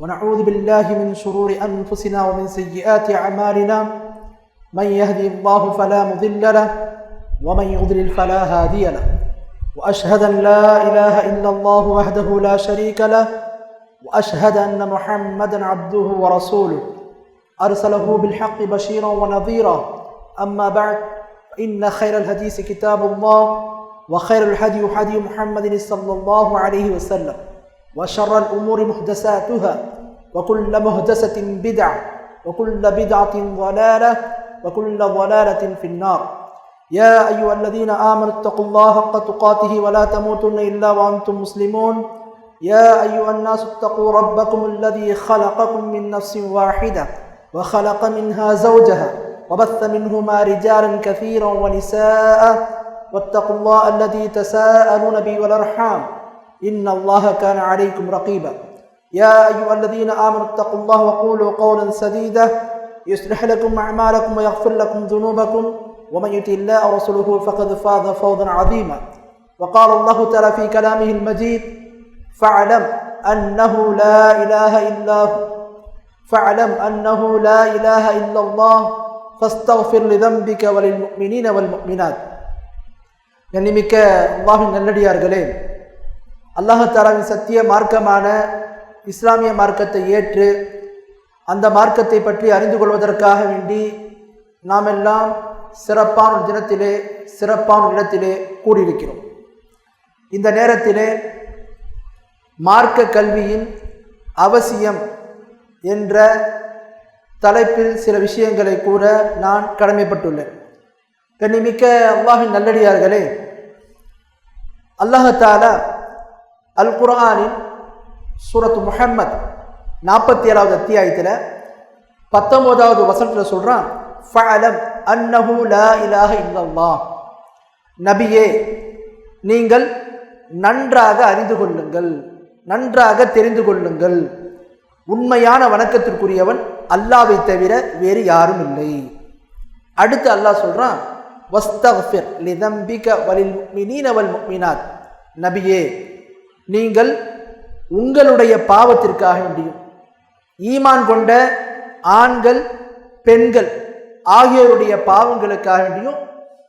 ونعوذ بالله من شرور أنفسنا ومن سيئات أعمالنا. من يهدي الله فلا مضل له ومن يضلل فلا هادي له. وأشهد أن لا إله إلا الله وحده لا شريك له وأشهد أن محمدا عبده ورسوله. أرسله بالحق بشيرا ونذيرا. أما بعد فإن خير الحديث كتاب الله وخير الهدي هدي محمد صلى الله عليه وسلم. وشر الأمور محدثاتها وكل محدثة بدعة وكل بدعة ضلالة وكل ضلالة في النار. يا أيها الذين آمنوا اتقوا الله حق تقاته ولا تموتن إلا وأنتم مسلمون. يا أيها الناس اتقوا ربكم الذي خلقكم من نفس واحدة وخلق منها زوجها وبث منهما رجالا كثيرا ونساء واتقوا الله الذي تساءلون به والأرحام. إن الله كان عليكم رقيبا يا أيها الذين آمنوا اتقوا الله وقولوا قولا سديدا يصلح لكم أعمالكم ويغفر لكم ذنوبكم ومن يطع الله ورسوله فقد فاز فوزا عظيما وقال الله تعالى في كلامه المجيد فاعلم أنه لا إله إلا هو فاعلم أنه لا إله إلا الله فاستغفر لذنبك وللمؤمنين والمؤمنات கண்ணிமிக்க அல்லாஹின் நல்லடியார்களே அல்லாஹாலாவின் சத்திய மார்க்கமான இஸ்லாமிய மார்க்கத்தை ஏற்று அந்த மார்க்கத்தை பற்றி அறிந்து கொள்வதற்காக வேண்டி நாம் எல்லாம் சிறப்பான தினத்திலே சிறப்பான இடத்திலே கூடியிருக்கிறோம். இந்த நேரத்திலே மார்க்க கல்வியின் அவசியம் என்ற தலைப்பில் சில விஷயங்களை கூற நான் கடமைப்பட்டுள்ளேன். கண்ணிமிக்க அல்லாஹின் நல்லடியார்களே அல்லாஹாலா அல் குர்ஆனின் சூரத் முஹம்மத் நாற்பத்தி ஏழாவது அத்தியாயத்தில் பத்தொம்போதாவது வசனத்தில் சொல்கிறான் ஃபஅலம் அன்னஹு லா இலாஹ இல்லல்லா நபியே நீங்கள் நன்றாக அறிந்து கொள்ளுங்கள் நன்றாக தெரிந்து கொள்ளுங்கள். உண்மையான வணக்கத்திற்குரியவன் அல்லாவை தவிர வேறு யாரும் இல்லை. அடுத்து அல்லாஹ் சொல்கிறான் வஸ்தஃபிர் லிதம்பிக வலில் மினீனவல் மினாத் நபியே நீங்கள் உங்களுடைய பாவத்திற்காக வேண்டியும். ஈமான் கொண்ட ஆண்கள் பெண்கள் ஆகியோருடைய பாவங்களுக்காக வேண்டியும்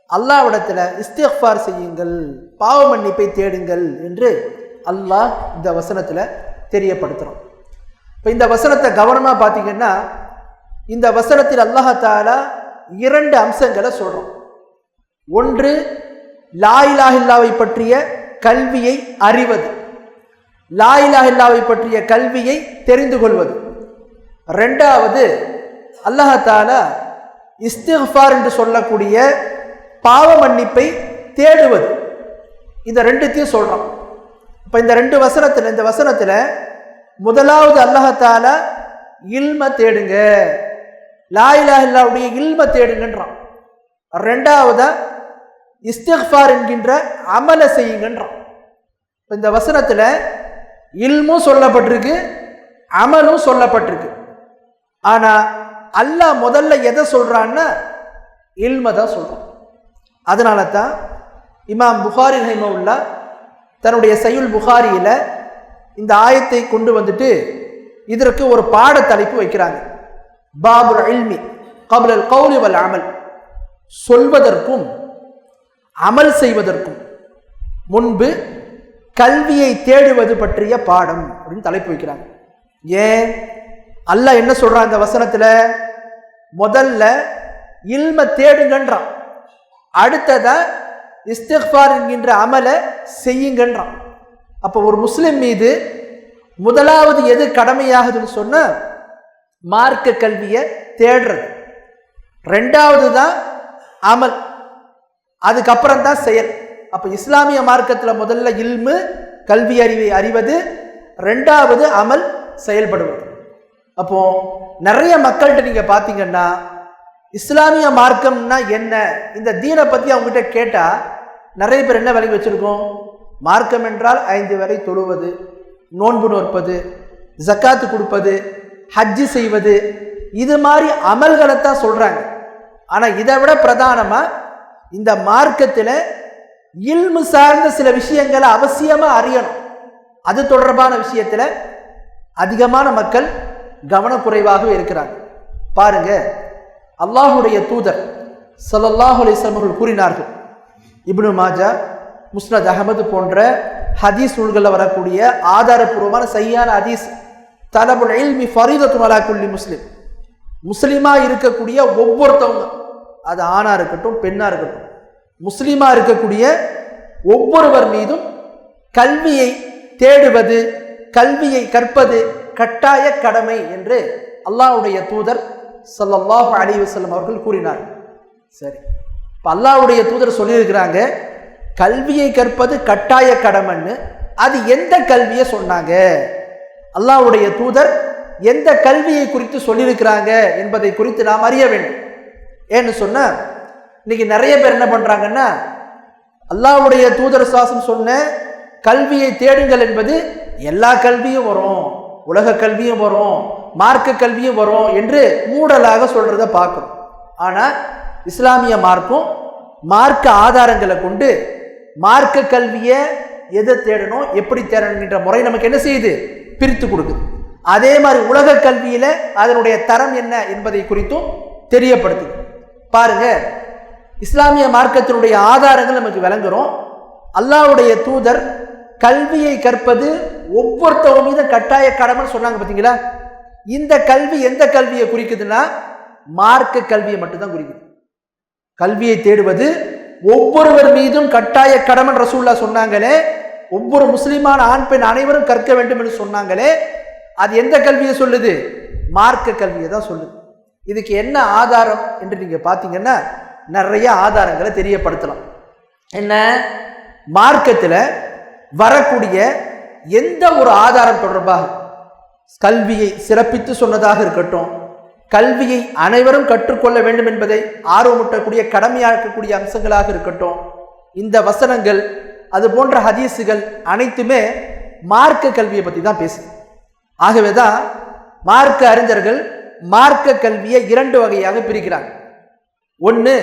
அல்லாவிடத்தில் இஸ்திஃபார் செய்யுங்கள் பாவ மன்னிப்பை தேடுங்கள் என்று அல்லாஹ் இந்த வசனத்தில் தெரியப்படுத்துகிறோம் இப்போ இந்த வசனத்தை கவனமாக பார்த்தீங்கன்னா இந்த வசனத்தில் அல்லாஹாலா இரண்டு அம்சங்களை சொல்கிறோம் ஒன்று லாயிலாஹில்லாவை பற்றிய கல்வியை அறிவது. லாயிலாஹில்லாவை பற்றிய கல்வியை தெரிந்து கொள்வது. ரெண்டாவது அல்லாஹாலா இஸ்திஃபார் என்று சொல்லக்கூடிய பாவ மன்னிப்பை தேடுவது. இந்த ரெண்டுத்தையும் சொல்கிறோம் இப்போ இந்த ரெண்டு வசனத்தில் இந்த வசனத்தில் முதலாவது அல்லாஹாலா இல்ம தேடுங்க. லாயிலாஹில்லாவுடைய இல்ம தேடுங்கன்றான். ரெண்டாவதா இஸ்திஃபார் என்கின்ற அமலை செய்யுங்கன்றான். இந்த வசனத்தில் இல்மும் சொல்லப்பட்டிருக்கு அமலும் சொல்லப்பட்டிருக்கு. ஆனால் அல்லாஹ் முதல்ல எதை சொல்கிறான்னா இல்மை தான் சொல்கிறான் அதனால தான் இமாம் புகாரி ஹைமவுல்லா தன்னுடைய செயுள் புகாரியில் இந்த ஆயத்தை கொண்டு வந்துட்டு இதற்கு ஒரு பாட தலைப்பு வைக்கிறாங்க. பாபுல் இல்மி கபுல் கௌலி வல் அமல். சொல்வதற்கும் அமல் செய்வதற்கும் முன்பு கல்வியை தேடுவது பற்றிய பாடம் அப்படின்னு தலைப்பு வைக்கிறாங்க. ஏன்? அல்லாஹ் என்ன சொல்றான் இந்த வசனத்துல? முதல்ல இல்ம தேடுங்கன்றான். அடுத்ததா இஸ்திஃபார் என்கின்ற அமலை செய்யுங்கன்றான். அப்போ ஒரு முஸ்லிம் மீது முதலாவது எது கடமையாகுதுன்னு சொன்ன மார்க்க கல்வியை தேடுறது. ரெண்டாவது தான் அமல். அதுக்கப்புறம் தான் செயல். அப்போ இஸ்லாமிய மார்க்கத்தில் முதல்ல இல்மு கல்வி அறிவை அறிவது ரெண்டாவது அமல் செயல்படுவது. அப்போ நிறைய மக்கள்கிட்ட நீங்கள் பார்த்தீங்கன்னா இஸ்லாமிய மார்க்கம்னா என்ன இந்த தீனை பற்றி அவங்ககிட்ட கேட்டால் நிறைய பேர் என்ன விலகி வச்சுருக்கோம்? மார்க்கம் என்றால் ஐந்து வரை தொழுவது நோன்பு நோற்பது ஜக்காத்து கொடுப்பது ஹஜ்ஜு செய்வது இது மாதிரி அமல்களை தான் சொல்கிறாங்க ஆனால் இதை விட பிரதானமாக இந்த மார்க்கத்தில் இல்மு சார்ந்த சில விஷயங்களை அவசியமாக அறியணும். அது தொடர்பான விஷயத்தில் அதிகமான மக்கள் கவனக்குறைவாகவே இருக்கிறாங்க. பாருங்க அல்லாஹுடைய தூதர் ஸல்லல்லாஹு அலைஹி அவர்கள் கூறினார்கள். இப்னு மாஜா முஸ்னத் அகமது போன்ற ஹதீஸ் நூல்களில் வரக்கூடிய ஆதாரபூர்வமான சரியான ஹதீஸ் தலபுல் இல்மி ஃபரீதத்துன் அலா குல்லி முஸ்லிம். இருக்கக்கூடிய ஒவ்வொருத்தவங்க அது ஆணாக இருக்கட்டும் பெண்ணாக இருக்கட்டும் முஸ்லீமாக இருக்கக்கூடிய ஒவ்வொருவர் மீதும் கல்வியை தேடுவது கல்வியை கற்பது கட்டாய கடமை என்று அல்லாஹ்வுடைய தூதர் ஸல்லல்லாஹு அலைஹி வஸல்லம் அவர்கள் கூறினார். சரி. இப்போ அல்லாஹ்வுடைய தூதர் சொல்லியிருக்கிறாங்க கல்வியை கற்பது கட்டாய கடமைன்னு. அது எந்த கல்வியை சொன்னாங்க? அல்லாஹ்வுடைய தூதர் எந்த கல்வியை குறித்து சொல்லியிருக்கிறாங்க என்பதை குறித்து நாம் அறிய வேண்டும். ஏன்னு சொன்ன இன்னைக்கு நிறைய பேர் என்ன பண்ணுறாங்கன்னா அல்லாவுடைய தூதர் சுவாசம் சொன்ன கல்வியை தேடுங்கள் என்பது எல்லா கல்வியும் வரும் உலக கல்வியும் வரும் மார்க்க கல்வியும் வரும் என்று மூடலாக சொல்கிறத பார்க்கும் ஆனால் இஸ்லாமிய மார்க்கும் மார்க்க ஆதாரங்களை கொண்டு மார்க்க கல்வியை எதை தேடணும் எப்படி தேடணுன்ற முறை நமக்கு என்ன செய்யுது? பிரித்து கொடுக்குது. அதே மாதிரி உலக கல்வியில் அதனுடைய தரம் என்ன என்பதை குறித்தும் தெரியப்படுத்துது. பாருங்கள் இஸ்லாமிய மார்க்கத்தினுடைய ஆதாரங்கள் நமக்கு விளங்குறோம். அல்லாஹ்வுடைய தூதர் கல்வியை கற்பது ஒவ்வொருத்தவங்க மீது கட்டாய கடமைன்னு சொன்னாங்க பார்த்தீங்களா இந்த கல்வி எந்த கல்வியை குறிக்குதுன்னா மார்க்க கல்வியை மட்டும்தான் குறிக்குது. கல்வியை தேடுவது ஒவ்வொருவர் மீதும் கட்டாய கடமை ரசூல்லா சொன்னாங்களே ஒவ்வொரு முஸ்லிமான ஆண் பெண் அனைவரும் கற்க வேண்டும் என்று சொன்னாங்களே அது எந்த கல்வியை சொல்லுது? மார்க்க கல்வியை தான் சொல்லுது. இதுக்கு என்ன ஆதாரம் என்று நீங்கள் பார்த்தீங்கன்னா நிறைய ஆதாரங்களை தெரியப்படுத்தலாம். என்ன? மார்க்கத்தில் வரக்கூடிய எந்த ஒரு ஆதாரம் தொடர்பாக? கல்வியை சிறப்பித்து சொன்னதாக இருக்கட்டும். கல்வியை அனைவரும் கற்றுக்கொள்ள வேண்டும் என்பதை ஆர்வமூட்டக்கூடிய கடமையாக்கக்கூடிய அம்சங்களாக இருக்கட்டும். இந்த வசனங்கள் அது போன்ற ஹதீஸுகள் அனைத்துமே மார்க்க கல்வியை பற்றி தான் பேசுது. ஆகவே தான் மார்க்க அறிஞர்கள் மார்க்க கல்வியை இரண்டு வகையாக பிரிக்கிறாங்க. ஒன்று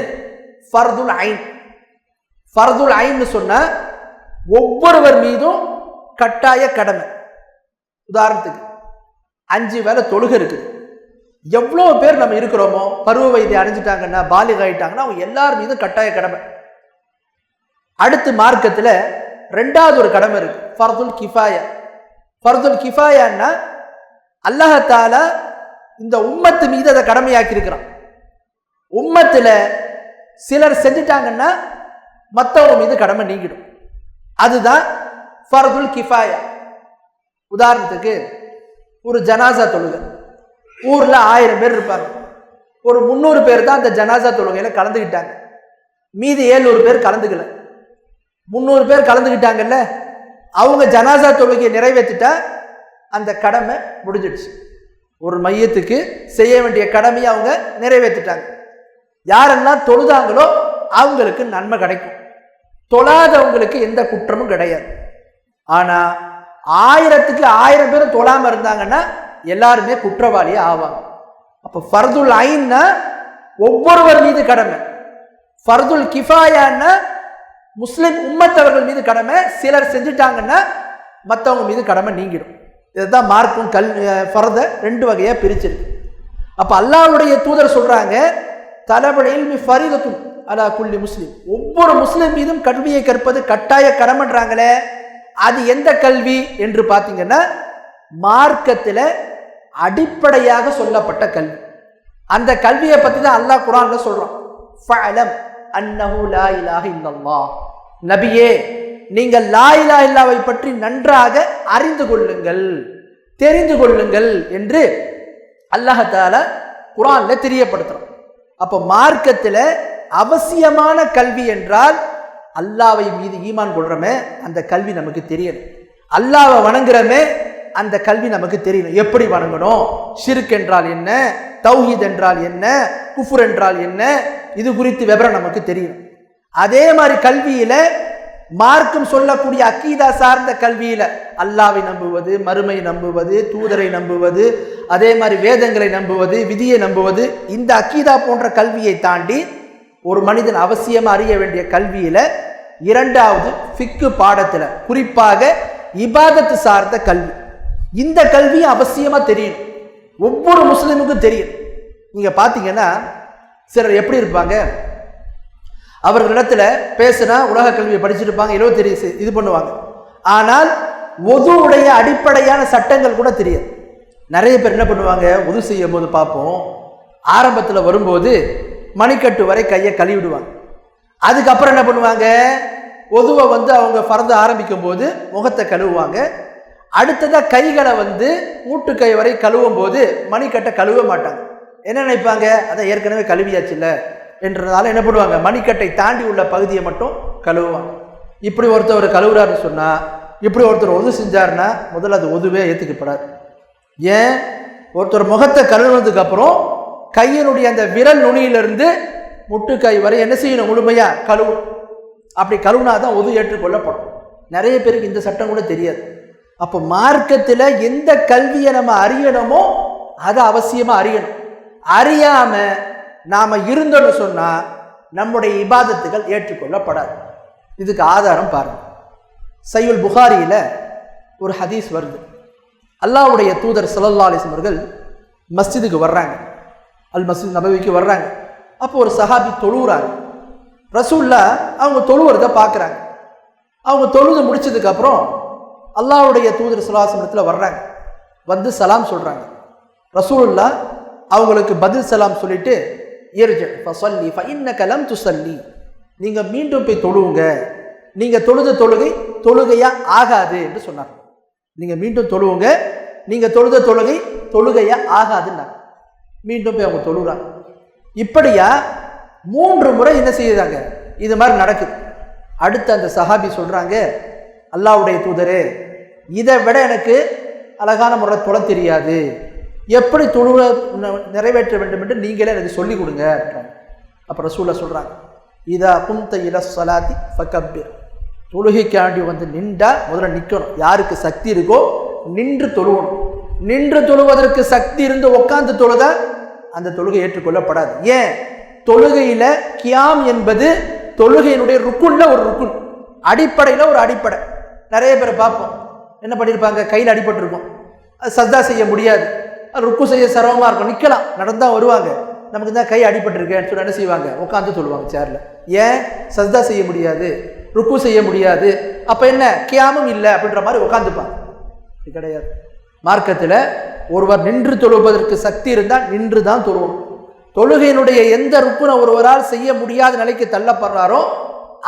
ஃபர்துல் ஐன். ஃபர்துல் ஐன்னு சொன்னால் ஒவ்வொருவர் மீதும் கட்டாய கடமை. உதாரணத்துக்கு அஞ்சு வேளை தொழுகை இருக்குது. எவ்வளோ பேர் நம்ம இருக்கிறோமோ பருவ வயதை அடைஞ்சிட்டாங்கன்னா பாலிக ஆகிட்டாங்கன்னா அவங்க எல்லார் மீதும் கட்டாய கடமை. அடுத்து மார்க்கத்தில் ரெண்டாவது ஒரு கடமை இருக்கு. ஃபர்துல் கிஃபாயா. ஃபர்துல் கிஃபாயான்னா அல்லாஹத்தால இந்த உம்மத்து மீது அதை கடமையாக்கி இருக்கிறான் உம்மத்தில் சிலர் செஞ்சிட்டாங்கன்னா மற்றவங்க மீது கடமை நீங்கிடும். அதுதான் ஃபர்துல் கிஃபாயா. உதாரணத்துக்கு ஒரு ஜனாசா தொழுகை. ஊரில் ஆயிரம் பேர் இருப்பாங்க. ஒரு முந்நூறு பேர் தான் அந்த ஜனாசா தொழுகையில் கலந்துக்கிட்டாங்க மீதி ஏழ்நூறு பேர் கலந்துக்கல. முந்நூறு பேர் கலந்துக்கிட்டாங்கல்ல அவங்க ஜனாசா தொழுகையை நிறைவேற்றிட்டா அந்த கடமை முடிஞ்சிடுச்சு. ஒரு மையத்துக்கு செய்ய வேண்டிய கடமையை அவங்க நிறைவேற்றிட்டாங்க. யாரெல்லாம் தொழுதாங்களோ அவங்களுக்கு நன்மை கிடைக்கும். தொழாதவங்களுக்கு எந்த குற்றமும் கிடையாது. ஆனால் ஆயிரத்துக்கு ஆயிரம் பேர் தொழாமல் இருந்தாங்கன்னா எல்லாருமே குற்றவாளியே ஆவாங்க. அப்போ ஃபர்துல் ஐன்னா ஒவ்வொருவர் மீது கடமை. ஃபர்துல் கிஃபாயான்னா முஸ்லிம் உம்மத்தவர்கள் மீது கடமை. சிலர் செஞ்சுட்டாங்கன்னா மற்றவங்க மீது கடமை நீங்கிடும். இதுதான் மார்க்கும் கல் ஃபரதை ரெண்டு வகையாக பிரிச்சிருக்கு. அப்போ அல்லாஹ்வுடைய தூதர் சொல்கிறாங்க தலபுல் இல்மி ஃபரீதத்துன் அலா குல்லி முஸ்லீம். ஒவ்வொரு முஸ்லீம் மீதும் கல்வியை கற்பது கட்டாய கரமன்றாங்களே அது எந்த கல்வி என்று பார்த்தீங்கன்னா மார்க்கத்தில் அடிப்படையாக சொல்லப்பட்ட கல்வி. அந்த கல்வியை பற்றி தான் அல்லாஹ் குரான்ல சொல்கிறான் ஃபலம் அன்னஹு லா இலாஹ இல்லல்லாஹ். நபியே நீங்கள் லா இலாஹ இல்லாவை பற்றி நன்றாக அறிந்து கொள்ளுங்கள் தெரிந்து கொள்ளுங்கள் என்று அல்லாஹால குரான்ல தெரியப்படுத்துகிறோம் அப்போ மார்க்கத்தில் அவசியமான கல்வி என்றால் அல்லாவை மீது ஈமான் கொள்கிறோமே அந்த கல்வி நமக்கு தெரியணும். அல்லாவை வணங்குறமே அந்த கல்வி நமக்கு தெரியணும். எப்படி வணங்கணும்? ஷிர்க் என்றால் என்ன? தௌஹீத் என்றால் என்ன? குஃபுர் என்றால் என்ன? இது குறித்து விவரம் நமக்கு தெரியணும். அதே மாதிரி கல்வியில மார்க்கம் சொல்லக்கூடிய அக்கீதா சார்ந்த கல்வியில அல்லாவை நம்புவது மறுமை நம்புவது தூதரை நம்புவது அதே மாதிரி வேதங்களை நம்புவது விதியை நம்புவது இந்த அக்கீதா போன்ற கல்வியை தாண்டி ஒரு மனிதன் அவசியமாக அறிய வேண்டிய கல்வியில இரண்டாவது ஃபிக்கு பாடத்தில் குறிப்பாக இபாதத்து சார்ந்த கல்வி. இந்த கல்வி அவசியமாக தெரியும் ஒவ்வொரு முஸ்லீமுக்கும் தெரியும். நீங்கள் பார்த்தீங்கன்னா சிலர் எப்படி இருப்பாங்க? அவர்களிடத்துல பேசினா உலக கல்வியை படிச்சிருப்பாங்க இருபத்தி இது பண்ணுவாங்க. ஆனால் ஒதுவுடைய அடிப்படையான சட்டங்கள் கூட தெரியாது. நிறைய பேர் என்ன பண்ணுவாங்க உது செய்யும் போது பார்ப்போம் ஆரம்பத்தில் வரும்போது மணிக்கட்டு வரை கையை கழுவிடுவாங்க. அதுக்கப்புறம் என்ன பண்ணுவாங்க ஒதுவை வந்து அவங்க பறந்து ஆரம்பிக்கும் போது முகத்தை கழுவுவாங்க. அடுத்ததாக கைகளை வந்து மூட்டு கை வரை கழுவும் போது மணிக்கட்டை கழுவ மாட்டாங்க. என்ன நினைப்பாங்க அதை ஏற்கனவே கழுவியாச்சுல்ல. என்றதால என்ன பண்ணுவாங்க? மணிக்கட்டை தாண்டி உள்ள பகுதியை மட்டும் கழுவுவாங்க. இப்படி ஒருத்தர் கழுவுறாருன்னு சொன்னால் இப்படி ஒருத்தர் ஒது செஞ்சாருன்னா முதல்ல அது ஒதுவே ஏற்றுக்கப்படாது ஏன்? ஒருத்தர் முகத்தை கழுவுனதுக்கப்புறம் கையினுடைய அந்த விரல் நுனியிலிருந்து முட்டுக்கை வரை என்ன செய்யணும்? முழுமையாக கழுவு அப்படி கழுவுனா தான் ஒது ஏற்றுக்கொள்ளப்படும். நிறைய பேருக்கு இந்த சட்டம் கூட தெரியாது. அப்போ மார்க்கத்தில் எந்த கல்வியை நம்ம அறியணுமோ அதை அவசியமாக அறியணும். அறியாமல் நாம் இருந்தோன்னு சொன்னால் நம்முடைய இபாதத்துகள் ஏற்றுக்கொள்ளப்படாது. இதுக்கு ஆதாரம் பாருங்க. சையுல் புகாரியில் ஒரு ஹதீஸ் வருது. அல்லாவுடைய தூதர் ஸல்லல்லாஹு அவர்கள் மஸ்ஜிதுக்கு வர்றாங்க. அல் மஸ்ஜித் நபவிக்கு வர்றாங்க. அப்போ ஒரு சஹாபி தொழுவுறாங்க ரசூல்லா அவங்க தொழுவுறத பார்க்குறாங்க. அவங்க தொழுது முடிச்சதுக்கப்புறம் அல்லாவுடைய தூதர் சுலாசனத்தில் வர்றாங்க. வந்து சலாம் சொல்கிறாங்க ரசூல்லா அவங்களுக்கு பதில் சலாம் சொல்லிட்டு இருஜ ஃபசல்லி ஃபஇன்னக லம் துசல்லி நீங்கள் மீண்டும் போய் தொழுவுங்க. நீங்கள் தொழுத தொழுகை தொழுகையா ஆகாது என்று சொன்னார். நீங்கள் மீண்டும் தொழுவுங்க. நீங்கள் தொழுத தொழுகை தொழுகையா ஆகாதுன்னாங்க மீண்டும் போய் அவங்க தொழுகிறாங்க இப்படியா மூன்று முறை என்ன செய்யுறாங்க இது மாதிரி நடக்குது. அடுத்து அந்த சஹாபி சொல்கிறாங்க அல்லாஹ்வுடைய தூதரே இதை விட எனக்கு அழகான முறை தொலை தெரியாது. எப்படி தொழுவ நிறைவேற்ற வேண்டும் என்று நீங்களே எனக்கு சொல்லிக் கொடுங்க அப்படின்றாங்க. அப்ப ரசூலா சொல்றாங்க இதா குந்த இல சலாத்தி ஃபக்கப்பிர் தொழுகைக்காண்டி வந்து நின்றா முதல்ல நிற்கணும் யாருக்கு சக்தி இருக்கோ நின்று தொழுவணும். நின்று தொழுவதற்கு சக்தி இருந்து உட்காந்து தொழுதா அந்த தொழுகை ஏற்றுக்கொள்ளப்படாது. ஏன்? தொழுகையில கியாம் என்பது தொழுகையினுடைய ருக்குன்ல ஒரு ருக்குன். அடிப்படையில் ஒரு அடிப்படை. நிறைய பேர் பார்ப்போம். என்ன பண்ணியிருப்பாங்க கையில் அடிபட்டிருக்கும். அது சஜ்தா செய்ய முடியாது. ருக்கு செய்ய சிரமமாக இருக்கும். நிற்கலாம் நடந்தால் வருவாங்க. நமக்கு தான் கை அடிபட்டிருக்கேன்னு சொல்லி என்ன செய்வாங்க? உட்காந்து சொல்லுவாங்க சேரில் ஏன்? சஜ்தா செய்ய முடியாது. ருக்கு செய்ய முடியாது. அப்போ என்ன? கியாமும் இல்லை அப்படின்ற மாதிரி உட்காந்துப்பாங்க இது கிடையாது. மார்க்கத்தில் ஒருவர் நின்று தொழுவதற்கு சக்தி இருந்தால் நின்று தான் தொழுவோம் தொழுகையினுடைய எந்த ருக்குனை ஒருவரால் செய்ய முடியாத நிலைக்கு தள்ளப்படுறாரோ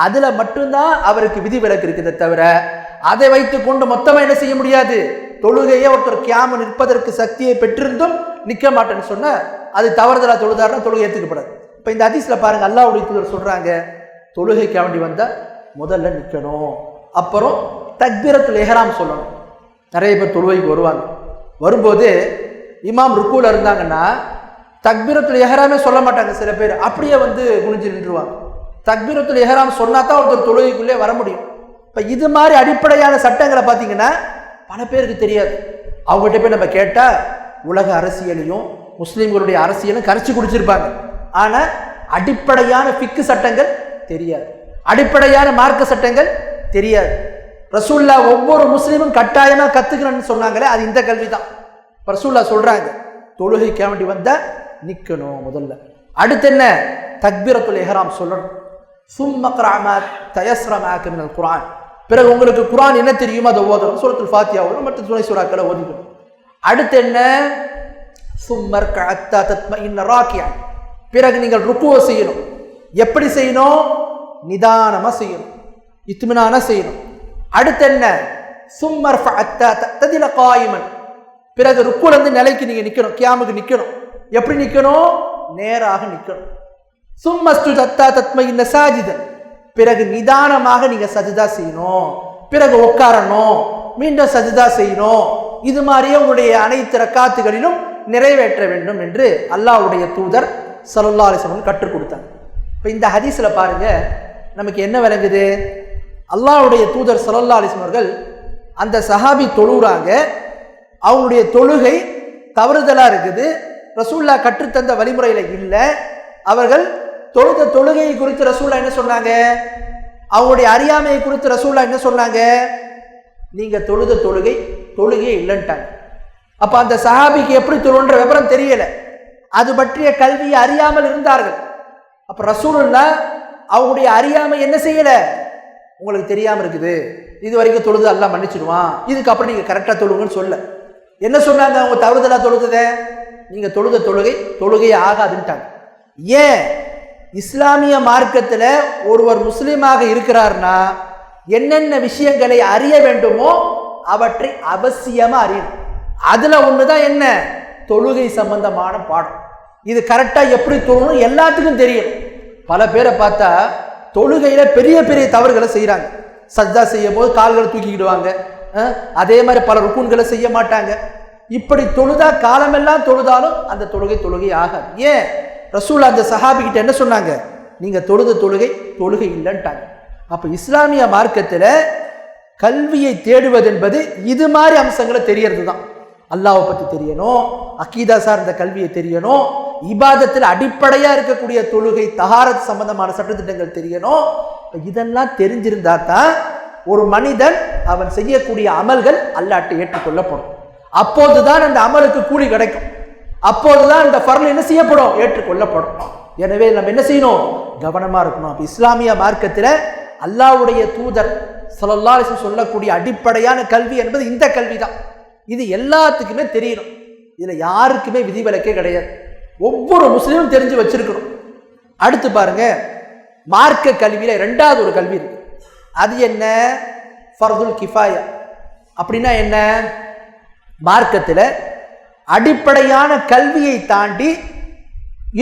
அதில் மட்டும்தான் அவருக்கு விதி விலக்கு இருக்குதே தவிர அதை வைத்து கொண்டு மொத்தமாக என்ன செய்ய முடியாது? தொழுகையே ஒருத்தர் கியாம நிற்பதற்கு சக்தியை பெற்றிருந்தும் நிற்க மாட்டேன்னு சொன்ன அது தவறுதலா தொழுதாருன்னா தொழுகை ஏற்றுக்கப்படாது இப்போ இந்த அதிசயில் பாருங்க அல்லாவுடைய தூதர் சொல்றாங்க தொழுகைக்கு வேண்டி வந்தால் முதல்ல நிற்கணும் அப்புறம் தக்பீரத்தில் எஹராம் சொல்லணும். நிறைய பேர் தொழுகைக்கு வருவாங்க. வரும்போது இமாம் ருக்கூல இருந்தாங்கன்னா தக்பீரத்தில் எஹராமே சொல்ல மாட்டாங்க சில பேர். அப்படியே வந்து குனிஞ்சு நின்றுவாங்க. தக்பீரத்தில் எஹராம் சொன்னா தான் ஒருத்தர் தொழுகைக்குள்ளே வர முடியும். இப்போ இது மாதிரி அடிப்படையான சட்டங்களை பார்த்தீங்கன்னா பல பேருக்கு தெரியாது. அவங்ககிட்ட போய் நம்ம கேட்டால் உலக அரசியலையும் முஸ்லீம்களுடைய அரசியலும் கரைச்சி குடிச்சிருப்பாங்க. ஆனால் அடிப்படையான பிக்கு சட்டங்கள் தெரியாது. அடிப்படையான மார்க்க சட்டங்கள் தெரியாது. ரசூல்லா ஒவ்வொரு முஸ்லீமும் கட்டாயமாக கற்றுக்கணும்னு சொன்னாங்களே அது இந்த கல்வி தான் ரசூல்லா சொல்கிறாங்க தொழுகைக்க வேண்டி வந்தால் நிற்கணும் முதல்ல. அடுத்து என்ன? தக்பீரத்துல் எஹராம் சொல்லணும். சும்மக்ராமா கிராமா குரான் பிறகு உங்களுக்கு குரான் என்ன தெரியுமோ அதை ஓதணும். சூரத்துல் ஃபாத்தியா ஓதணும் மற்ற துணை சூறாக்களை ஓதிக்கணும். அடுத்து என்ன? சும்மர் கஅத்தா தத்ம இன்ன ராக்கியா பிறகு நீங்கள் ருக்குவை செய்யணும். எப்படி செய்யணும்? நிதானமாக செய்யணும். இத்துமினான செய்யணும். அடுத்து என்ன? சும்மர் ஃபஅத்தா ததில காயிமன். பிறகு ருக்குலேருந்து நிலைக்கு நீங்கள் நிற்கணும் கியாமுக்கு நிற்கணும் எப்படி நிற்கணும் நேராக நிற்கணும் சும்மஸ்து தத்தா தத்ம இன்ன சாஜிதன். பிறகு நிதானமாக நீங்கள் சஜிதா செய்யணும். பிறகு உட்காரணும். மீண்டும் சஜிதா செய்யணும். இது மாதிரியே உங்களுடைய அனைத்து ரக்காத்துகளிலும் நிறைவேற்ற வேண்டும் என்று அல்லாஹ்வுடைய தூதர் சலுல்லா அலைஹி கற்றுக் கொடுத்தாங்க இப்போ இந்த ஹதீஸில் பாருங்க நமக்கு என்ன விளங்குது? அல்லாஹ்வுடைய தூதர் ஸல்லல்லாஹு அலைஹி அந்த சஹாபி தொழுகிறாங்க அவங்களுடைய தொழுகை தவறுதலாக இருக்குது. ரசூல்லா கற்றுத்தந்த வழிமுறையில் இல்லை. அவர்கள் தொழுத தொழுகையை குறித்து ரசூல்லா என்ன சொன்னாங்க? அவங்களுடைய அறியாமையை குறித்து ரசூல்லா என்ன சொன்னாங்க? நீங்கள் தொழுத தொழுகை தொழுகையே இல்லைன்ட்டாங்க. அப்போ அந்த சஹாபிக்கு எப்படி தொழுன்ற விவரம் தெரியலை. அது பற்றிய கல்வியை அறியாமல் இருந்தார்கள். அப்போ ரசூலுல்லா அவங்களுடைய அறியாமை என்ன செய்யலை? உங்களுக்கு தெரியாமல் இருக்குது. இது வரைக்கும் தொழுது எல்லாம் மன்னிச்சிடுவான். இதுக்கப்புறம் நீங்கள் கரெக்டாக தொழுங்கன்னு சொல்ல. என்ன சொன்னாங்க அவங்க தவறுதலாக தொழுதத? நீங்கள் தொழுத தொழுகை தொழுகையே ஆகாதுன்ட்டாங்க. ஏன்? இஸ்லாமிய மார்க்கத்தில் ஒருவர் முஸ்லீமாக இருக்கிறார்னா என்னென்ன விஷயங்களை அறிய வேண்டுமோ அவற்றை அவசியமாக அறியணும். அதில் ஒன்று தான் என்ன? தொழுகை சம்பந்தமான பாடம். இது கரெக்டாக எப்படி தொழணும்? எல்லாத்துக்கும் தெரியும். பல பேரை பார்த்தா தொழுகையில் பெரிய பெரிய தவறுகளை செய்கிறாங்க சஜ்ஜா செய்யும் போது கால்களை தூக்கிக்கிடுவாங்க. அதே மாதிரி பல ருக்குன்களை செய்ய மாட்டாங்க. இப்படி தொழுதா காலமெல்லாம் தொழுதாலும் அந்த தொழுகை தொழுகை ஆகாது. ஏன்? ரசூல் அந்த சஹாபிகிட்ட என்ன சொன்னாங்க? நீங்கள் தொழுத தொழுகை தொழுகை இல்லைன்ட்டாங்க. அப்போ இஸ்லாமிய மார்க்கத்தில் கல்வியை தேடுவது என்பது இது மாதிரி அம்சங்களை தெரியறது தான் அல்லாவை பற்றி தெரியணும் அக்கீதா சார்ந்த கல்வியை தெரியணும் இபாதத்தில் அடிப்படையாக இருக்கக்கூடிய தொழுகை தகாரத் சம்பந்தமான சட்டத்திட்டங்கள் தெரியணும். இதெல்லாம் தெரிஞ்சிருந்தா தான் ஒரு மனிதன் அவன் செய்யக்கூடிய அமல்கள் அல்லாட்டை ஏற்றுக்கொள்ளப்படும். அப்போது தான் அந்த அமலுக்கு கூலி கிடைக்கும். அப்போதுதான் இந்த ஃபர்ல் என்ன செய்யப்படும்? ஏற்றுக்கொள்ளப்படும். எனவே நம்ம என்ன செய்யணும்? கவனமாக இருக்கணும். அப்போ இஸ்லாமிய மார்க்கத்தில் அல்லாவுடைய தூதர் ஸல்லல்லாஹு சொல்லக்கூடிய அடிப்படையான கல்வி என்பது இந்த கல்வி தான் இது எல்லாத்துக்குமே தெரியணும். இதில் யாருக்குமே விதிவிலக்கே கிடையாது. ஒவ்வொரு முஸ்லீமும் தெரிஞ்சு வச்சிருக்கணும். அடுத்து பாருங்க மார்க்க கல்வியில் ரெண்டாவது ஒரு கல்வி இருக்கு. அது என்ன? ஃபர்துல் கிஃபாயா. அப்படின்னா என்ன? மார்க்கத்தில் அடிப்படையான கல்வியை தாண்டி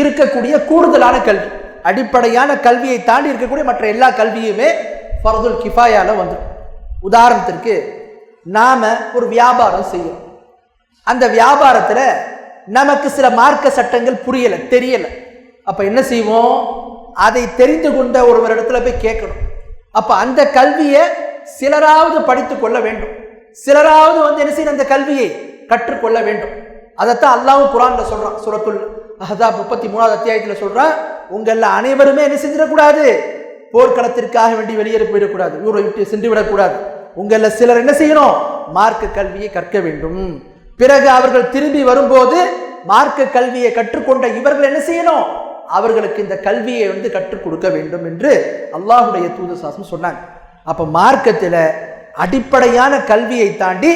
இருக்கக்கூடிய கூடுதலான கல்வி. அடிப்படையான கல்வியை தாண்டி இருக்கக்கூடிய மற்ற எல்லா கல்வியுமே ஃபரதுல் கிஃபாயால் வந்துடும் உதாரணத்திற்கு நாம் ஒரு வியாபாரம் செய்யணும் அந்த வியாபாரத்தில் நமக்கு சில மார்க்க சட்டங்கள் புரியலை தெரியலை. அப்போ என்ன செய்வோம்? அதை தெரிந்து கொண்ட ஒருவரிடத்தில் போய் கேட்கணும். அப்போ அந்த கல்வியை சிலராவது படித்து கொள்ள வேண்டும். சிலராவது வந்து என்ன செய்யணும்? அந்த கல்வியை கற்றுக்கொள்ள வேண்டும். அதைத்தான் அல்லாவும் குரான்ல சொல்றான் சுரத்துல் அஹ்ஸாப் முப்பத்தி மூணாவது அத்தியாயத்தில் சொல்றான் உங்கள அனைவருமே என்ன செஞ்சிடக்கூடாது? போர்க்களத்திற்காக வேண்டி வெளியேறி போயிடக்கூடாது ஊரை விட்டு சென்று விடக்கூடாது. உங்களில் சிலர் என்ன செய்யணும்? மார்க்க கல்வியை கற்க வேண்டும். பிறகு அவர்கள் திரும்பி வரும்போது மார்க்க கல்வியை கற்றுக்கொண்ட இவர்கள் என்ன செய்யணும்? அவர்களுக்கு இந்த கல்வியை வந்து கற்றுக் கொடுக்க வேண்டும் என்று அல்லாஹுடைய தூது சாசனம் சொன்னாங்க. அப்போ மார்க்கத்தில் அடிப்படையான கல்வியை தாண்டி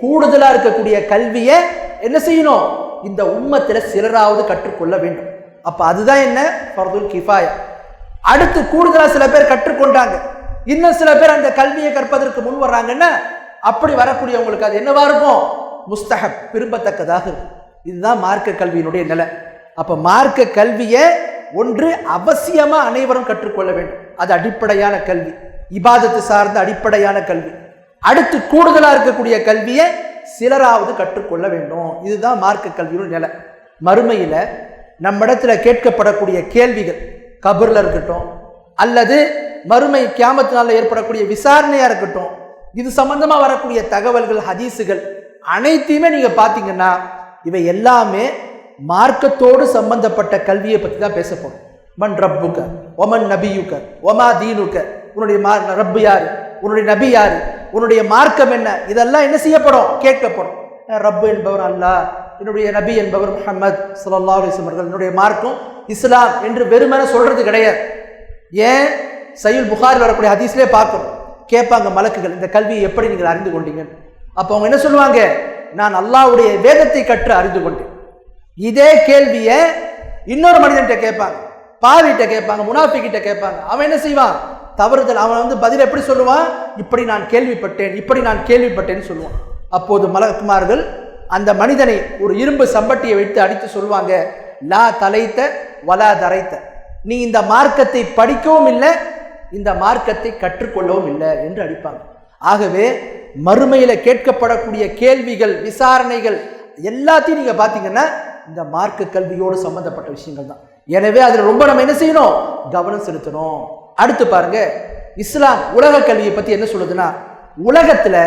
கூடுதலாக இருக்கக்கூடிய கல்வியை என்ன செய்யணும்? இந்த உம்மத்தில் சிலராவது கற்றுக்கொள்ள வேண்டும். அப்போ அதுதான் என்ன? ஃபர்துல் கிஃபாயா. அடுத்து கூடுதலாக சில பேர் கற்றுக்கொண்டாங்க. இன்னும் சில பேர் அந்த கல்வியை கற்பதற்கு முன் வர்றாங்கன்னா அப்படி வரக்கூடியவங்களுக்கு அது என்னவா இருக்கும்? முஸ்தகப் விரும்பத்தக்கதாக இருக்கும். இதுதான் மார்க்க கல்வியினுடைய நிலை. அப்போ மார்க்க கல்வியை ஒன்று அவசியமாக அனைவரும் கற்றுக்கொள்ள வேண்டும். அது அடிப்படையான கல்வி. இபாதத்து சார்ந்த அடிப்படையான கல்வி. அடுத்து கூடுதலாக இருக்கக்கூடிய கல்வியை சிலராவது கற்றுக்கொள்ள வேண்டும். இதுதான் மார்க்க கல்வியோட நிலை. மறுமையில் நம்மிடத்துல கேட்கப்படக்கூடிய கேள்விகள் கபரில் இருக்கட்டும் அல்லது மறுமை கியாமத்தினால ஏற்படக்கூடிய விசாரணையாக இருக்கட்டும் இது சம்பந்தமாக வரக்கூடிய தகவல்கள் ஹதீஸுகள் அனைத்தையுமே நீங்கள் பார்த்தீங்கன்னா இவை எல்லாமே மார்க்கத்தோடு சம்பந்தப்பட்ட கல்வியை பற்றி தான் பேச போறோம். மன் ரப்புக்க ஒமன் நபியுக்க ஒமா தீனுக்க உன்னுடைய மா ரப்பு யார்? உன்னுடைய நபி யார்? உன்னுடைய மார்க்கம் என்ன? இதெல்லாம் என்ன செய்யப்படும்? கேட்கப்படும். ரப்பு என்பவர் அல்லாஹ் என்னுடைய நபி என்பவர் முஹம்மத் ஸல்லல்லாஹு அலைஹி அவர்கள். என்னுடைய மார்க்கம் இஸ்லாம் என்று வெறுமனே சொல்றது கிடையாது. ஏன்? சையுல் புகாரில் வரக்கூடிய ஹதீஸ்லேயே பார்க்கணும். கேட்பாங்க மலக்குகள் இந்த கல்வியை எப்படி நீங்கள் அறிந்து கொண்டீங்கன்னு அப்போ அவங்க என்ன சொல்லுவாங்க? நான் அல்லாவுடைய வேதத்தை கற்று அறிந்து கொண்டேன். இதே கேள்வியை இன்னொரு மனிதன்கிட்ட கேட்பாங்க. பாவிட்ட கேட்பாங்க முனாஃபிக்கிட்ட கேட்பாங்க. அவன் என்ன செய்வான்? தவறுதல். அவன் வந்து பதில் எப்படி சொல்லுவான்? இப்படி நான் கேள்விப்பட்டேன் இப்படி நான் கேள்விப்பட்டேன்னு சொல்லுவான். அப்போது மலக்குமார்கள் அந்த மனிதனை ஒரு இரும்பு சம்பட்டியை வைத்து அடித்து சொல்லுவாங்க லா தலைத்த வலா தரைத்த. நீ இந்த மார்க்கத்தை படிக்கவும் இல்லை இந்த மார்க்கத்தை கற்றுக்கொள்ளவும் இல்லை என்று அடிப்பாங்க. ஆகவே மறுமையில் கேட்கப்படக்கூடிய கேள்விகள் விசாரணைகள் எல்லாத்தையும் நீங்கள் பார்த்தீங்கன்னா இந்த மார்க்க கல்வியோடு சம்பந்தப்பட்ட விஷயங்கள் தான் எனவே அதில் ரொம்ப நம்ம என்ன செய்யணும்? கவனம் செலுத்தணும். அடுத்து பாருங்க இஸ்லாம் உலக கல்வியை பற்றி என்ன சொல்லுதுன்னா உலகத்தில்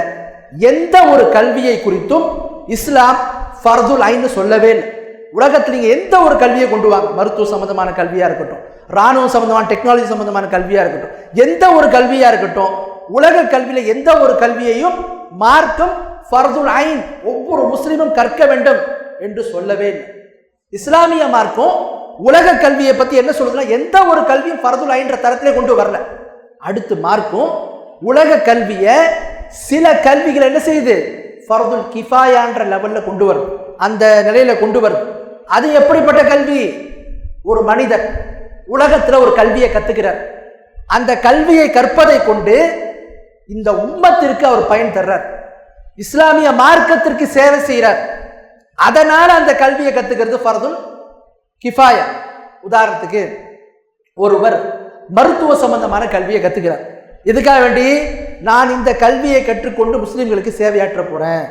எந்த ஒரு கல்வியை குறித்தும் இஸ்லாம் ஃபர்துல் ஐன்னு சொல்லவே இல்லை. உலகத்தில் நீங்கள் எந்த ஒரு கல்வியை கொண்டு வாங்க மருத்துவ சம்பந்தமான கல்வியாக இருக்கட்டும் ராணுவம் சம்பந்தமான டெக்னாலஜி சம்பந்தமான கல்வியாக இருக்கட்டும் எந்த ஒரு கல்வியாக இருக்கட்டும் உலக கல்வியில் எந்த ஒரு கல்வியையும் மார்க்கம் ஃபர்துல் ஐன் ஒவ்வொரு முஸ்லீமும் கற்க வேண்டும் என்று சொல்லவே இல்லை. இஸ்லாமிய மார்க்கம் உலக கல்வியை பற்றி என்ன சொல்லுதுன்னா எந்த ஒரு கல்வியும் ஃபர்துல் ஐன்ற தரத்திலே கொண்டு வரல. அடுத்து மார்க்கும் உலக கல்வியை சில கல்விகள் என்ன செய்யுது? ஃபரதுல் கிஃபாயான்ற லெவலில் கொண்டு வரும் அந்த நிலையில் கொண்டு வரும் அது எப்படிப்பட்ட கல்வி? ஒரு மனிதர் உலகத்தில் ஒரு கல்வியை கற்றுக்கிறார் அந்த கல்வியை கற்பதை கொண்டு இந்த உம்மத்திற்கு அவர் பயன் தர்றார். இஸ்லாமிய மார்க்கத்திற்கு சேவை செய்கிறார் அதனால் அந்த கல்வியை கற்றுக்கிறது ஃபரதுல் கிஃபாயா. உதாரணத்துக்கு ஒருவர் மருத்துவ சம்பந்தமான கல்வியை கற்றுக்கிறார் எதுக்காக வேண்டி? நான் இந்த கல்வியை கற்றுக்கொண்டு முஸ்லீம்களுக்கு சேவையாற்ற போகிறேன்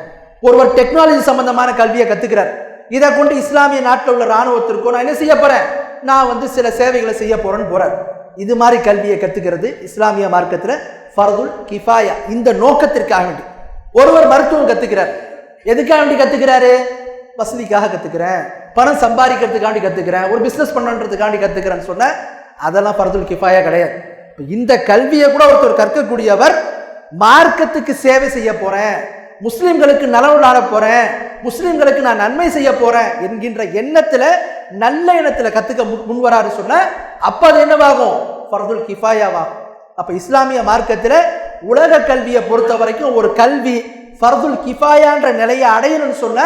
ஒருவர் டெக்னாலஜி சம்பந்தமான கல்வியை கற்றுக்கிறார் இதை கொண்டு இஸ்லாமிய நாட்டில் உள்ள ராணுவத்திற்கோ நான் என்ன செய்ய போகிறேன் நான் வந்து சில சேவைகளை செய்ய போகிறேன்னு போகிறேன் இது மாதிரி கல்வியை கற்றுக்கிறது இஸ்லாமிய மார்க்கத்தில் ஃபரதுல் கிஃபாயா. இந்த நோக்கத்திற்காக வேண்டி. ஒருவர் மருத்துவம் கற்றுக்கிறார் எதுக்காக வேண்டி கற்றுக்கிறாரு வசதிக்காக கற்றுக்கிறேன் பணம் சம்பாதிக்கிறதுக்காண்டி கற்றுக்கிறேன் ஒரு பிஸ்னஸ் பண்ணுன்றதுக்காண்டி கற்றுக்கிறேன்னு சொன்ன அதெல்லாம் ஃபர்துல் கிஃபாயா கிடையாது. இப்போ இந்த கல்வியை கூட ஒருத்தர் கற்கக்கூடியவர் மார்க்கத்துக்கு சேவை செய்ய போகிறேன் முஸ்லீம்களுக்கு நலவு நாட முஸ்லீம்களுக்கு நான் நன்மை செய்ய போகிறேன் என்கின்ற எண்ணத்தில் நல்ல எண்ணத்தில் கற்றுக்க முன்- முன்வராரு சொன்ன அப்போ அது என்னவாகும்? ஃபர்துல் கிஃபாயாவாகும். அப்போ இஸ்லாமிய மார்க்கத்தில் உலக கல்வியை பொறுத்த வரைக்கும் ஒரு கல்வி ஃபர்துல் கிஃபாயான்ற நிலையை அடையணும்னு சொன்ன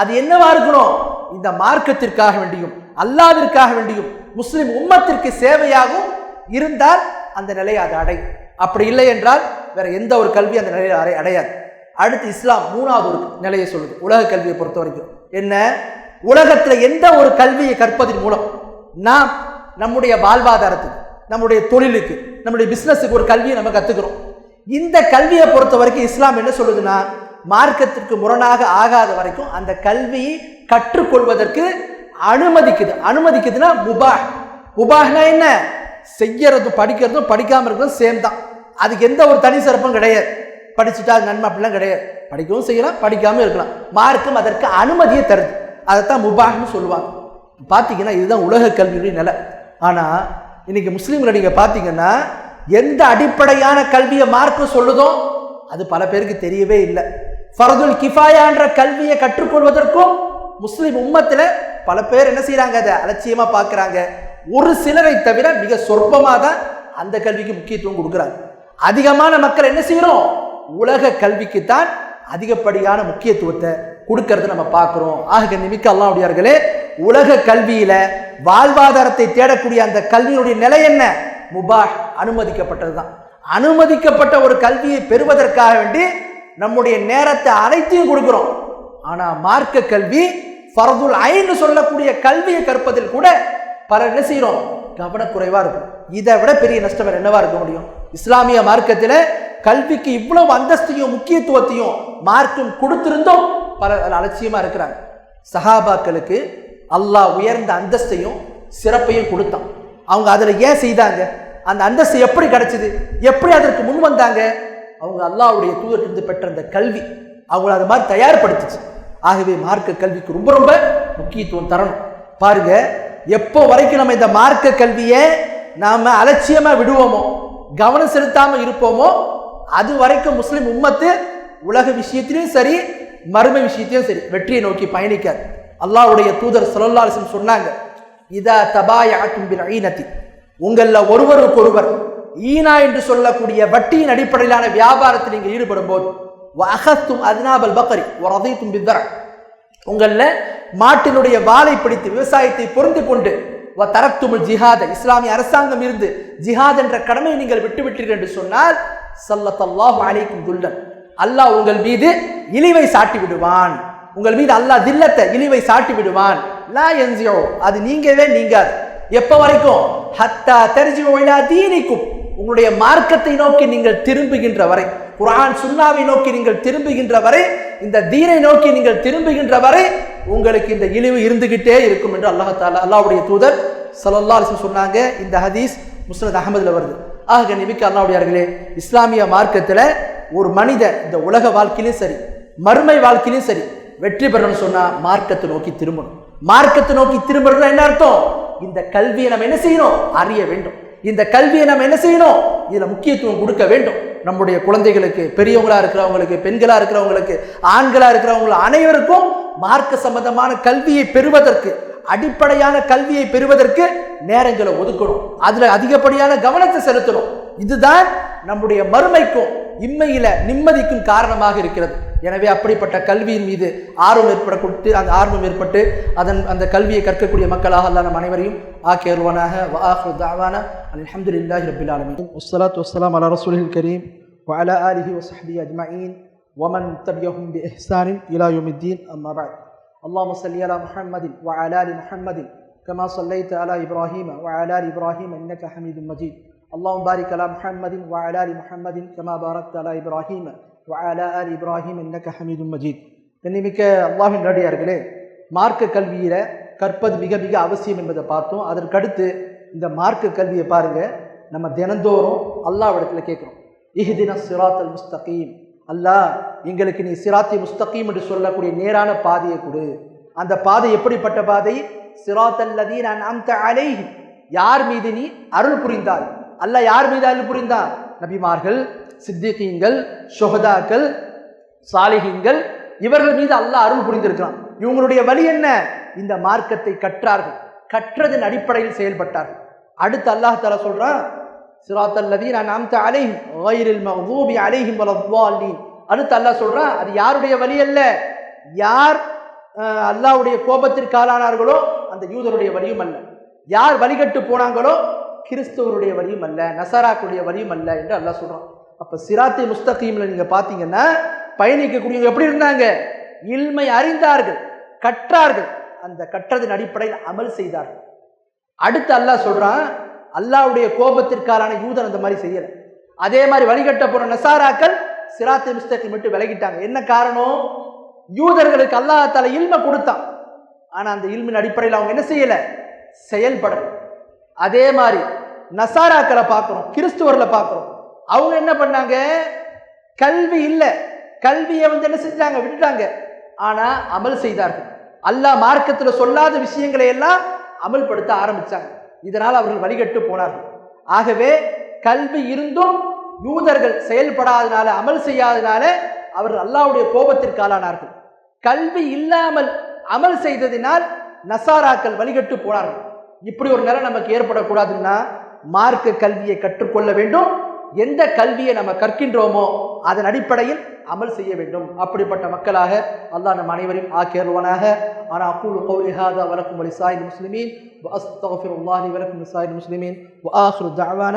அது என்னவா இருக்கணும்? இந்த மார்க்கத்திற்காக வேண்டியும் அல்லாவிற்காக வேண்டியும் முஸ்லிம் உம்மத்திற்கு சேவையாகவும் இருந்தால் அந்த நிலையை அது அடை. அப்படி இல்லை என்றால் வேற எந்த ஒரு கல்வி அந்த நிலையை அடை அடையாது. அடுத்து இஸ்லாம் மூணாவது ஒரு நிலையை சொல்லுது உலக கல்வியை பொறுத்த வரைக்கும். என்ன? உலகத்தில் எந்த ஒரு கல்வியை கற்பதன் மூலம் நாம் நம்முடைய வாழ்வாதாரத்துக்கு நம்முடைய தொழிலுக்கு நம்முடைய பிஸ்னஸுக்கு ஒரு கல்வியை நம்ம கற்றுக்கிறோம் இந்த கல்வியை பொறுத்த வரைக்கும் இஸ்லாம் என்ன சொல்லுதுன்னா மார்க்கத்திற்கு முரணாக ஆகாத வரைக்கும் அந்த கல்வியை கற்றுக்கொள்வதற்கு அனுமதிக்குது. அனுமதிக்குதுன்னா முபாஹ். முபாஹ்னா என்ன? செய்யறதும் படிக்கிறதும் படிக்காமல் இருக்கிறதும் சேம் தான். அதுக்கு எந்த ஒரு தனி சிறப்பும் கிடையாது. படிச்சுட்டா அது நன்மை அப்படிலாம் கிடையாது. படிக்கவும் செய்யலாம் படிக்காமல் இருக்கலாம். மார்க்கும் அதற்கு அனுமதியை தருது. அதைத்தான் முபாஹ்னு சொல்லுவாங்க. பார்த்தீங்கன்னா இதுதான் உலக கல்வியுடைய நிலை. ஆனால் இன்னைக்கு முஸ்லீம்களை நீங்கள் பார்த்தீங்கன்னா எந்த அடிப்படையான கல்வியை மார்க்கு சொல்லுதோ அது பல பேருக்கு தெரியவே இல்லை. ஃபரதுல் கிஃபாயான்ற கல்வியை கற்றுக்கொள்வதற்கும் முஸ்லிம் உம்மத்தில் பல பேர் என்ன செய்கிறாங்க அதை அலட்சியமாக பார்க்குறாங்க. ஒரு சிலரை தவிர மிக சொற்பமாக தான் அந்த கல்விக்கு முக்கியத்துவம் கொடுக்குறாங்க. அதிகமான மக்கள் என்ன செய்கிறோம் உலக கல்விக்கு தான் அதிகப்படியான முக்கியத்துவத்தை கொடுக்கறத நம்ம பார்க்குறோம். ஆக நிமிக்க அல்லாவுடையார்களே உலக கல்வியில் வாழ்வாதாரத்தை தேடக்கூடிய அந்த கல்வியினுடைய நிலை என்ன? முபாஷ் அனுமதிக்கப்பட்டது தான் அனுமதிக்கப்பட்ட ஒரு கல்வியை பெறுவதற்காக வேண்டி நம்முடைய நேரத்தை அனைத்தையும் கொடுக்குறோம். ஆனால் மார்க்க கல்வி ஃபரதுல் ஐன்னு சொல்லக்கூடிய கல்வியை கற்பதில் கூட பல என்ன செய்கிறோம் கவனக்குறைவாக இருக்கும். இதை விட பெரிய நஷ்டம் என்னவாக என்னவா இருக்க முடியும்? இஸ்லாமிய மார்க்கத்தில் கல்விக்கு இவ்வளவு அந்தஸ்தையும் முக்கியத்துவத்தையும் மார்க்கும் கொடுத்திருந்தோம் பல அலட்சியமாக இருக்கிறாங்க. சஹாபாக்களுக்கு அல்லாஹ் உயர்ந்த அந்தஸ்தையும் சிறப்பையும் கொடுத்தான். அவங்க அதில் ஏன் செய்தாங்க? அந்த அந்தஸ்து எப்படி கிடச்சிது? எப்படி அதற்கு முன் வந்தாங்க? அவங்க அல்லாவுடைய தூதர்கிட்ட பெற்ற அந்த கல்வி அவங்கள அது மாதிரி தயார்படுத்துச்சு. ஆகவே மார்க்க கல்விக்கு ரொம்ப ரொம்ப முக்கியத்துவம் தரணும். பாருங்க எப்போ வரைக்கும் நம்ம இந்த மார்க்க கல்வியை நாம் அலட்சியமாக விடுவோமோ கவனம் செலுத்தாமல் இருப்போமோ அது வரைக்கும் முஸ்லீம் உம்மத்து உலக விஷயத்திலையும் சரி மர்ம விஷயத்திலையும் சரி வெற்றியை நோக்கி பயணிக்காது. அல்லாவுடைய தூதர் ஸல்லல்லாஹு சொன்னாங்க இதா தபாய் பில் ஈனத்தி. உங்கள ஒருவருக்கு ஒருவர் ஈனா என்று சொல்லக்கூடிய வட்டியின் அடிப்படையிலான வியாபாரத்தில் நீங்கள் ஈடுபடும் போது அகத்தும் அத்னாபல் பக்கரி ரதைத்தும் பித்தர உங்களில் மாட்டினுடைய வாளை பிடித்து விவசாயத்தை பொருந்து கொண்டு தரத்துமுல் ஜிஹாத இஸ்லாமிய அரசாங்கம் இருந்து ஜிஹாத் என்ற கடமையை நீங்கள் விட்டுவிட்டீர்கள் என்று சொன்னால் சல்லத்தல்லாஹு அலைக்கும் துல்லன். அல்லாஹ் உங்கள் மீது இழிவை சாட்டி விடுவான். உங்கள் மீது அல்லாஹ் தில்லத்தை இழிவை சாட்டி விடுவான். லா என்ஜிஓ அது நீங்கவே நீங்காது. எப்போ வரைக்கும்? ஹத்தா தெரிஞ்சு தீனிக்கும். உங்களுடைய மார்க்கத்தை நோக்கி நீங்கள் திரும்புகின்ற வரை குரான் சுன்னாவை நோக்கி நீங்கள் திரும்புகின்ற வரை இந்த தீனை நோக்கி நீங்கள் திரும்புகின்ற வரை உங்களுக்கு இந்த இழிவு இருந்துகிட்டே இருக்கும் என்று அல்லாஹ் அல்லாவுடைய தூதர் சலல்லா அலைஹி சொன்னாங்க. இந்த ஹதீஸ் முஸ்லத் அகமதுல வருது. ஆக நிமிக்க அல்லாவுடையார்களே இஸ்லாமிய மார்க்கத்தில் ஒரு மனித இந்த உலக வாழ்க்கையிலும் சரி மறுமை வாழ்க்கையிலும் சரி வெற்றி பெறணும்னு சொன்னால் மார்க்கத்தை நோக்கி திரும்பணும். மார்க்கத்தை நோக்கி திரும்புறதுனா என்ன அர்த்தம்? இந்த கல்வியை நம்ம என்ன செய்யணும்? அறிய வேண்டும். இந்த கல்வியை நம்ம என்ன செய்யணும்? இதில் முக்கியத்துவம் கொடுக்க வேண்டும். நம்முடைய குழந்தைகளுக்கு பெரியவங்களாக இருக்கிறவங்களுக்கு பெண்களாக இருக்கிறவங்களுக்கு ஆண்களாக இருக்கிறவங்க அனைவருக்கும் மார்க்க சம்பந்தமான கல்வியை பெறுவதற்கு அடிப்படையான கல்வியை பெறுவதற்கு நேரங்களை ஒதுக்கணும். அதில் அதிகப்படியான கவனத்தை செலுத்தணும். இதுதான் நம்முடைய மறுமைக்கும் இம்மையில நிம்மதிக்கும் காரணமாக இருக்கிறது. எனவே அப்படிப்பட்ட கல்வியின் மீது ஆர்வம் ஏற்படக்கூட்டு அந்த ஆர்வம் ஏற்பட்டு அதன் அந்த கல்வியை கற்கக்கூடிய மக்களாக அல்லாஹ் நம் அனைவரையும். ஆக்கியருவானாக வாஹு தாவான. அல்ஹம்துலில்லாஹி ரப்பில் ஆலமீன் வஸ்ஸலாத்து வஸ்ஸலாம் அலா ரசூலில் கரீம் وعلى آله وصحبه أجمعين ومن تبعهم بإحسان إلى يوم الدين أما بعد اللهم صل على محمد وعلى ال محمد كما صليت على ابراهيم وعلى ال ابراهيم انك حميد مجيد اللهم بارك على محمد وعلى ال محمد كما باركت على ابراهيم وعلى ال ابراهيم انك حميد مجيد கண்ணிமிக்க அல்லாஹின் நடிகார்களே மார்க்க கல்வியில கற்பது மிக மிக அவசியம் என்பதை பார்த்தோம் அதற்கடுத்து இந்த மார்க்கு கல்வியை பாருங்க. நம்ம தினந்தோறும் அல்லாவிடத்தில் கேட்குறோம். இஹ்தின சிராத்தல் முஸ்தகீம். அல்லாஹ் எங்களுக்கு நீ சிராத்தி முஸ்தகீம் என்று சொல்லக்கூடிய நேரான பாதையை கொடு. அந்த பாதை எப்படிப்பட்ட பாதை? சிராத்தல்லதி நான் அந்த அலைஹிம். யார் மீது நீ அருள் புரிந்தாய்? அல்லாஹ் யார் மீது அருள் புரிந்தார் நபிமார்கள் சித்திகீங்கள் ஷொஹதாக்கள் சாலிகிங்கள் இவர்கள் மீது அல்லாஹ் அருள் புரிந்திருக்கிறான். இவங்களுடைய வழி என்ன? இந்த மார்க்கத்தை கற்றார்கள். கற்றதன் அடிப்படையில் செயல்பட்டார்கள். அடுத்து அல்லாஹ் தஆலா சொல்றான் சிராத்தல்லதீன் அன்அம்த அலைஹிம் கைரில் மக்தூபி அலைஹிம் வலத்தாலீன் அடுத்து அல்லாஹ் சொல்றான் அது யாருடைய வழி அல்ல? யார் அல்லாவுடைய அல்லாஹ்வுடைய கோபத்திற்கு ஆளானார்களோ அந்த யூதருடைய வழியும் அல்ல. யார் வழிகட்டு போனாங்களோ கிறிஸ்துவருடைய வழியும் அல்ல நசராக்குடைய வழியும் அல்ல என்று அல்லாஹ் சொல்றான். அப்ப சிராத்தி முஸ்தகீம்ல நீங்க பாத்தீங்கன்னா பயணிக்கக்கூடியவங்க எப்படி இருந்தாங்க? இல்மை அறிந்தார்கள் கற்றார்கள். அந்த கற்றதின் அடிப்படையில் அமல் செய்தார்கள். அடுத்து அல்லாஹ் சொல்கிறான் அல்லாவுடைய கோபத்திற்கான யூதன் அந்த மாதிரி செய்யலை. அதே மாதிரி வழிகட்ட போகிற நசாராக்கள் சிராத்தை முஸ்தகீம் விட்டு விலகிட்டாங்க. என்ன காரணம்? யூதர்களுக்கு அல்லாஹ் தலை இல்மை கொடுத்தான். ஆனால் அந்த இல்மின் அடிப்படையில் அவங்க என்ன செய்யலை? செயல்படல. அதே மாதிரி நசாராக்களை பார்க்குறோம் கிறிஸ்துவரில் பார்க்குறோம். அவங்க என்ன பண்ணாங்க? கல்வி இல்லை. கல்வியை வந்து என்ன செஞ்சாங்க? விட்டுட்டாங்க. ஆனால் அமல் செய்தார்கள். அல்லாஹ் மார்க்கத்தில் சொல்லாத விஷயங்களை எல்லாம் அமல்படுத்த ஆரம்பித்தாங்க இதனால் அவர்கள் வழிகட்டு போனார்கள். ஆகவே கல்வி இருந்தும் யூதர்கள் செயல்படாதனால அமல் செய்யாதனால அவர்கள் அல்லாவுடைய கோபத்திற்கு ஆளானார்கள். கல்வி இல்லாமல் அமல் செய்ததினால் நசாராக்கள் வழிகட்டு போனார்கள். இப்படி ஒரு நிலை நமக்கு ஏற்படக்கூடாதுன்னா மார்க்க கல்வியை கற்றுக்கொள்ள வேண்டும். எந்த கல்வியை நம்ம கற்கின்றோமோ அதன் அடிப்படையில் அமல் செய்ய வேண்டும். அப்படிப்பட்ட மக்களாக அல்லாஹ் நம் அனைவரையும் ஆக்கியருவானாக ஆனால் அக்கூல் கௌலிஹாதா வலக்கும் அலி சாயின் முஸ்லிமீன். அஸ்தஃபிர் உல்லாஹி வலக்கும் சாயின் முஸ்லிமீன். வாஹுர் தாவான